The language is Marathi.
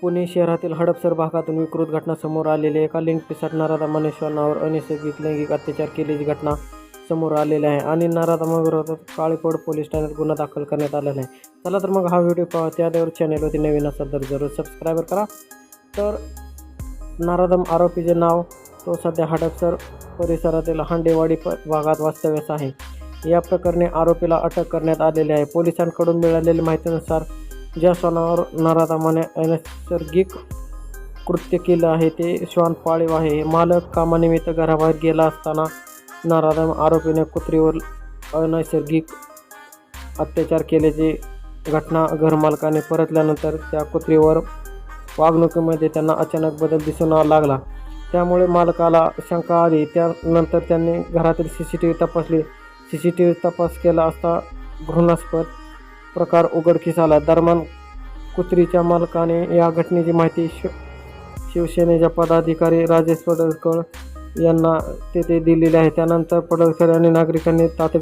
पुणे शहरातील हडपसर भागातून विकृत घटना समोर आलेली आहे. एका लिंक पिसाट नराधा मनुष्यावर अनैसर्गिक लैंगिक अत्याचार केल्याची घटना समोर आलेली आहे आणि नराधामाविरोधात काळेकोड पोलीस ठाण्यात गुन्हा दाखल करण्यात आलेला आहे. चला तर मग हा व्हिडिओ पाहा त्यावर चॅनलवरती नवीन असाल तर जरूर सबस्क्राईबर करा. तर नाराधम आरोपीचे नाव तो सध्या हडपसर परिसरातील हांडेवाडी भागात वास्तव्यास आहे. या प्रकरणी आरोपीला अटक करण्यात आलेली आहे. पोलिसांकडून मिळालेल्या माहितीनुसार ज्या श्वानावर नराधमाने अनैसर्गिक कृत्य केलं आहे ते श्वान पाळीव आहे. मालक कामानिमित्त घराबाहेर गेला असताना नराधम आरोपीने कुत्रीवर अनैसर्गिक अत्याचार केल्याची घटना घरमालकाने परतल्यानंतर त्या कुत्रीवर वागणुकीमध्ये त्यांना अचानक बदल दिसून लागला. त्यामुळे मालकाला शंका आली. त्यानंतर त्यांनी घरातील सी सी टी व्ही तपासली. सी सी टी व्ही तपास केला असता घृणास्पद प्रकार उघडकीस आला. दरम्यान कुत्रीच्या मालकाने या घटनेची माहिती शिव शिवसेनेच्या पदाधिकारी राजेश पडळकर यांना तेथे दिलेली आहे. त्यानंतर पडळकर आणि नागरिकांनी तातडीने